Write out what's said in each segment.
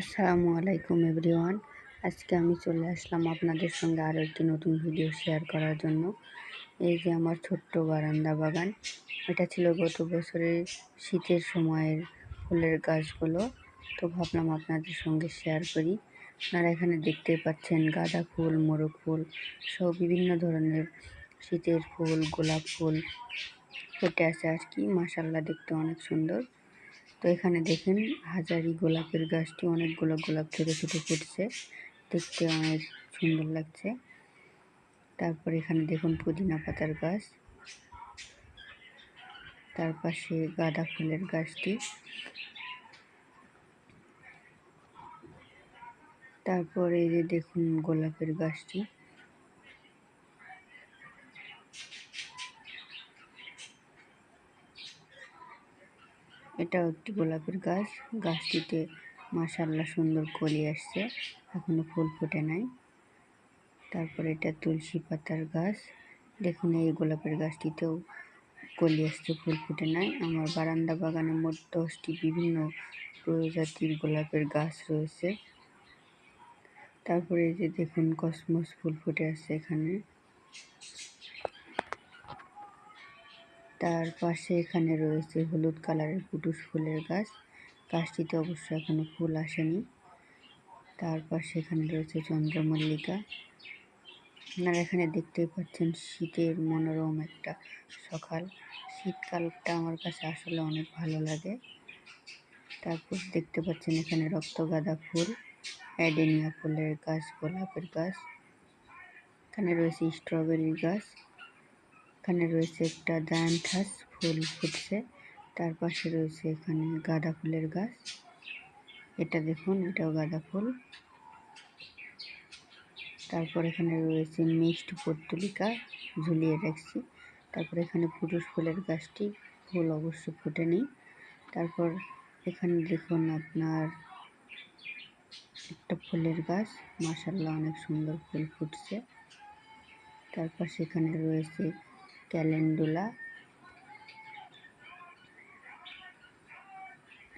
আসসালামু আলাইকুম এভরিওয়ান। আজকে আমি চলে আসলাম আপনাদের সঙ্গে আরও একটি নতুন ভিডিও শেয়ার করার জন্য। এই যে আমার ছোট্ট বারান্দা বাগান, এটা ছিল গত বছরের শীতের সময়ের ফুলের গাছগুলো। তো ভাবলাম আপনাদের সঙ্গে শেয়ার করি। আপনারা এখানে দেখতে পাচ্ছেন গাঁদা ফুল মোরগ ফুল সব বিভিন্ন ধরনের শীতের ফুল, গোলাপ ফুল ফুটে আছে। আর কি মাসাল্লাহ দেখতে অনেক সুন্দর। তো এখানে দেখেন, হাজারি গোলাপের গাছটি অনেকগুলো গোলাপ ছোটো ছোটো ফুটছে। দেখতে অনেক সুন্দর লাগছে। তারপর এখানে দেখুন পুদিনা পাতার গাছ। তার পাশে গাঁদা ফুলের গাছটি। তারপরে এই যে দেখুন গোলাপের গাছটি। এটাও একটি গোলাপের গাছ। গাছটিতে মাসাল্লা সুন্দর কলি আসছে। এখনও ফুল ফুটে নাই। তারপরে এটা তুলসী পাতার গাছ। দেখুন, এই গোলাপের গাছটিতেও কলি আসছে, ফুল ফুটে নাই। আমার বারান্দা বাগানের মোট দশটি বিভিন্ন প্রজাতির গোলাপের গাছ রয়েছে। তারপরে যে দেখুন, কসমস ফুল ফুটে আসছে এখানে। তার পাশে এখানে রয়েছে হলুদ কালারের পুটুস ফুলের গাছ। গাছটিতে অবশ্য এখনও ফুল আসেনি। তার পাশে এখানে রয়েছে চন্দ্রমল্লিকা। আপনারা এখানে দেখতেই পাচ্ছেন শীতের মনোরম একটা সকাল। শীতকালটা আমার কাছে আসলে অনেক ভালো লাগে। তারপর দেখতে পাচ্ছেন এখানে রক্তগাঁদা ফুল, অ্যাডেনিয়া ফুলের গাছ, গোলাপের গাছ। এখানে রয়েছে স্ট্রবেরির গাছ। এখানে রয়েছে একটা ডায়ান্থাস ফুল ফুটছে। তার পাশে রয়েছে এখানে গাঁদা ফুলের গাছ। এটা দেখুন, এটাও গাঁদা ফুল। তারপর এখানে রয়েছে মিক্সড পর্তুলিকা ঝুলিয়ে রাখছি। তারপর এখানে পুরুষ ফুলের গাছটি, ফুল অবশ্য ফুটেনি তারপর এখানে দেখুন আপনার একটা ফুলের গাছ। মাসাল্লাহ অনেক সুন্দর ফুল ফুটছে। তারপর সেখানে রয়েছে ক্যালেন্ডুলা।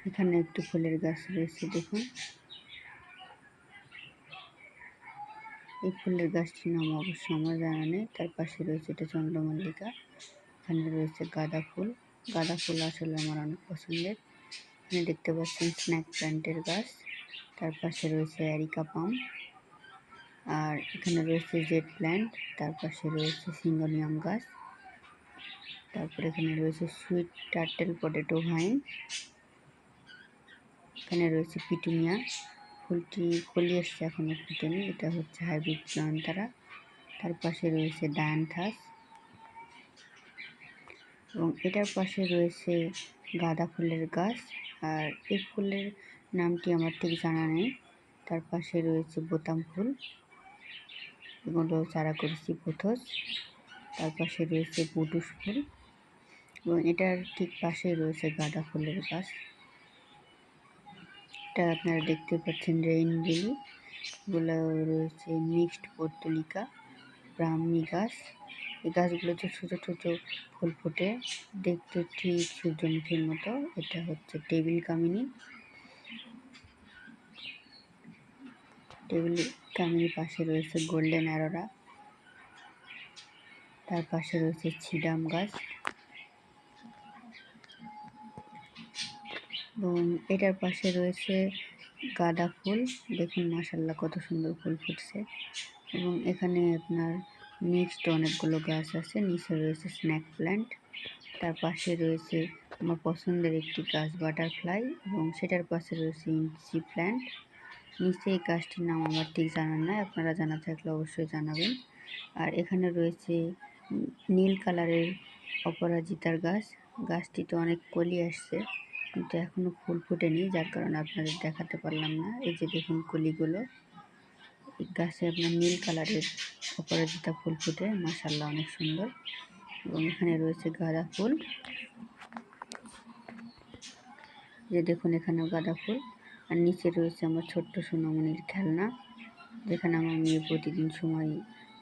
এখানে একটু ফুলের গাছ রয়েছে, দেখুন। এই ফুলের গাছটির নাম অবশ্য আমার জানা নেই, তার পাশে রয়েছে এটা চন্দ্রমল্লিকা। এখানে রয়েছে গাঁদা ফুল। গাঁদা ফুল আসলে আমার অনেক পছন্দের। এখানে দেখতে পাচ্ছেন স্ন্যাক প্ল্যান্টের গাছ, তার পাশে রয়েছে অ্যারিকা পাম। আর এখানে রয়েছে জেড প্ল্যান্ট তার পাশে রয়েছে সিঙ্গোনিয়াম গাছ। তারপরে এখানে রয়েছে সুইট টার্টেল পটেটো ভাইন এখানে রয়েছে পিটুনিয়া। ফুলটি কলি এসছে এখনও ফুটেনি, এটা হচ্ছে হাইব্রিড নয়নতারা তার পাশে রয়েছে ডায়ান্থাস। এবং এটার পাশে রয়েছে গাঁদা ফুলের গাছ। আর এই ফুলের নামটি আমার ঠিক জানা নেই। তার পাশে রয়েছে বোতাম ফুল। এগুলো চারা করেছি পোথস। তার পাশে রয়েছে পুটুস ফুল। এবং এটার ঠিক পাশেই রয়েছে গাঁদা ফুলের গাছ। এটা আপনারা দেখতে পাচ্ছেন রেইন লিলি এগুলো রয়েছে মিক্সড পর্তলিকা ব্রাহ্মী গাছ। এই গাছগুলোতে ছোটো ছোটো ফুল ফুটে, দেখতে ঠিক সূর্যমুখীর মতো। এটা হচ্ছে টেবিল কামিনী। টেবিল কামিনীর পাশে রয়েছে গোল্ডেন অ্যারোরা। তার পাশে রয়েছে ছিডাম গাছ। এবং এটার পাশে রয়েছে গাঁদা ফুল। দেখুন মাসাল্লাহ কত সুন্দর ফুল ফুটছে। এবং এখানে আপনার মিক্সড অনেকগুলো গাছ আছে। নিচে রয়েছে স্ন্যাক প্ল্যান্ট। তার পাশে রয়েছে আমার পছন্দের একটি গাছ বাটারফ্লাই এবং সেটার পাশে রয়েছে ইঞ্চি প্ল্যান্ট। নিচে এই গাছটির নাম আমার ঠিক জানার নাই, আপনারা জানা থাকলে অবশ্যই জানাবেন। আর এখানে রয়েছে নীল কালারের অপরাজিতার গাছ। গাছটিতে অনেক কলি আসছে। কিন্তু এখনও ফুল ফুটেনি, যার কারণে আপনাদের দেখাতে পারলাম না। এই যে দেখুন কলিগুলো গাছে আপনার নীল কালারের অপরাজিতা ফুল ফুটে মাসাল্লাহ অনেক সুন্দর। এবং এখানে রয়েছে গাঁদা ফুল। যে দেখুন এখানেও গাঁদা ফুল। আর নিচে রয়েছে আমার ছোট্ট সোনামণির খেলনা, যেখানে আমার মেয়ে প্রতিদিন সময়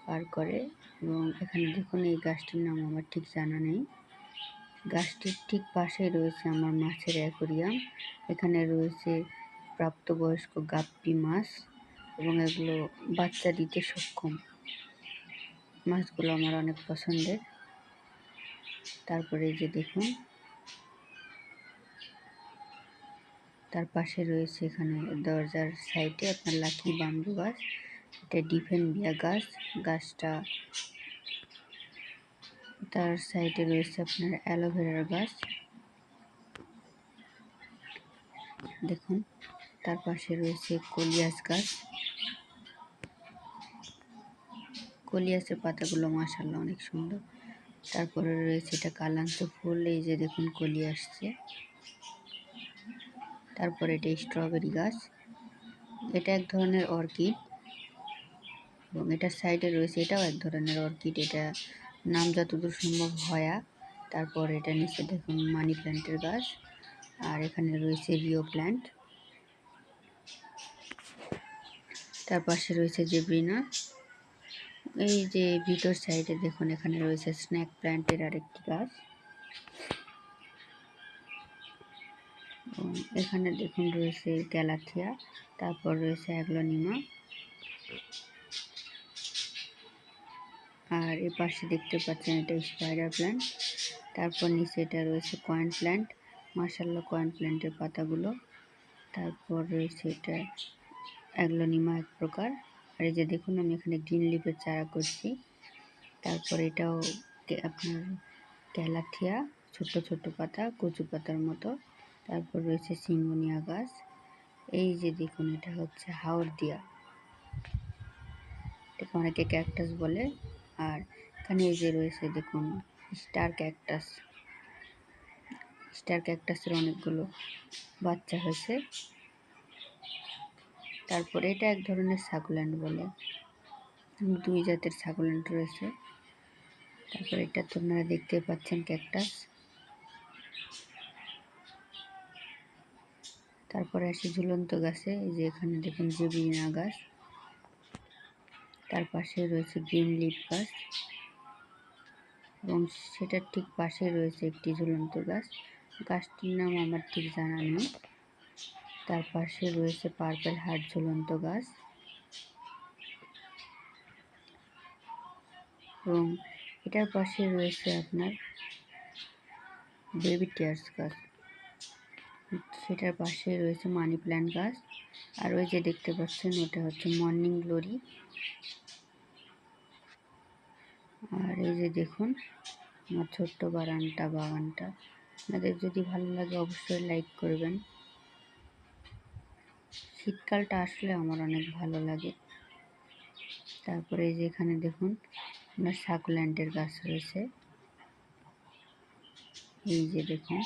পার করে। এবং এখানে দেখুন এই গাছটির নাম আমার ঠিক জানা নেই। গাছটির ঠিক পাশেই রয়েছে আমার মাছের অ্যাকোরিয়াম। এখানে রয়েছে প্রাপ্তবয়স্ক গাপ্পি মাছ এবং এগুলো বাচ্চা দিতে সক্ষম। মাছগুলো আমার অনেক পছন্দের। তারপরে যে দেখুন, তার পাশে রয়েছে এখানে দরজার সাইডে আপনার লাকি বাম্বু গাছ, এটা ডিফেন্ডিয়া গাছ। গাছটা তার সাইডে রয়েছে আপনার অ্যালোভেরার গাছ। দেখুন, তার পাশে রয়েছে কলিয়াস গাছ। কলিয়াসের পাতাগুলো মাসাল্লাহ অনেক সুন্দর। তারপরে রয়েছে এটা কালান্ত ফুল, এই যে দেখুন কলি আসছে। তারপরে এটা স্ট্রবেরি গাছ। এটা এক ধরনের অর্কিড এবং এটার সাইডে রয়েছে, এটাও এক ধরনের অর্কিড। এটা নাম যতদূর সম্ভব হয়া। তারপর এটা নিচে দেখুন মানি প্ল্যান্টের গাছ। আর এখানে রয়েছে রিও প্ল্যান্ট তার পাশে রয়েছে জেব্রিনা এই যে ভিতর সাইডে দেখুন, এখানে রয়েছে স্ন্যাক প্ল্যান্টের আরেকটি গাছ। এখানে দেখুন রয়েছে গ্যালাথিয়া তারপর রয়েছে অ্যাগ্লোনিমা আর এ পাশে দেখতে পাচ্ছেন এটা স্পাইডার প্ল্যান্ট তারপর নিচে এটা রয়েছে কয়েন প্ল্যান্ট মার্শাল্লা কয়েন প্ল্যান্টের পাতাগুলো। তারপর রয়েছে এটা অ্যাগ্লোনিমা এক প্রকার। আর এই যে দেখুন, আমি এখানে গ্রিন লিপের চারা করছি। তারপর এটাও আপনার ক্যালাথিয়া ছোট্ট ছোট্ট পাতা, কচু পাতার মতো। তারপর রয়েছে সিঙ্গনিয়া গাছ। এই যে দেখুন, এটা হচ্ছে হাওড় দিয়া। এটাকে অনেকে ক্যাকটাস বলে। আর এখানে এই যে রয়েছে দেখুন, স্টার ক্যাকটাস। স্টার ক্যাকটাসের অনেকগুলো বাচ্চা হয়েছে। তারপরে এটা এক ধরনের সাকুল্যান্ড বলে। দুই জাতের সাকুল্যান্ড রয়েছে। তারপর এটা তো আপনারা দেখতে পাচ্ছেন ক্যাকটাস। তারপরে আসি ঝুলন্ত গাছে, এই যে এখানে দেখুন জেবিনা গাছ। তার পাশে রয়েছে গ্রিন লিপ গাছ এবং সেটার ঠিক পাশে রয়েছে একটি ঝুলন্ত গাছ। গাছটির নাম আমার ঠিক জানা নেই। তার পাশে রয়েছে পার্পেল হার্ট ঝুলন্ত গাছ এবং এটার পাশে রয়েছে আপনার বেবি টিয়ার্স গাছ। সেটার পাশে রয়েছে মানি প্ল্যান্ট গাছ। আর ওই যে দেখতে পাচ্ছেন, ওটা হচ্ছে মর্নিং গ্লোরি আর এই যে দেখুন, আমার ছোট্ট বাগানটা বাগানটা। আপনাদের যদি ভালো লাগে অবশ্যই লাইক করবেন। শীতকালটা আসলে আমার অনেক ভালো লাগে। তারপরে এই যে এখানে দেখুন, আপনার সাকুল্যান্ডের গাছ রয়েছে। এই যে দেখুন,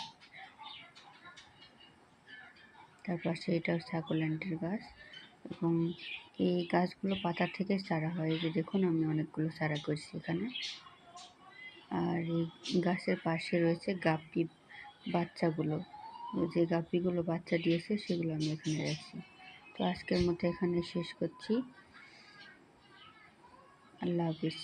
তার পাশে সাকুল্যান্ডের গাছ এবং এই গাছগুলো পাতা থেকে চারা হয়। যে দেখুন, আমি অনেকগুলো চারা করছি এখানে। আর এই গাছের পাশে রয়েছে গাপ্পি বাচ্চাগুলো। যে গাপ্পিগুলো বাচ্চা দিয়েছে, সেগুলো আমি এখানে রাখছি। তো আজকের মতো এখানে শেষ করছি। আল্লাহ হাফিজ।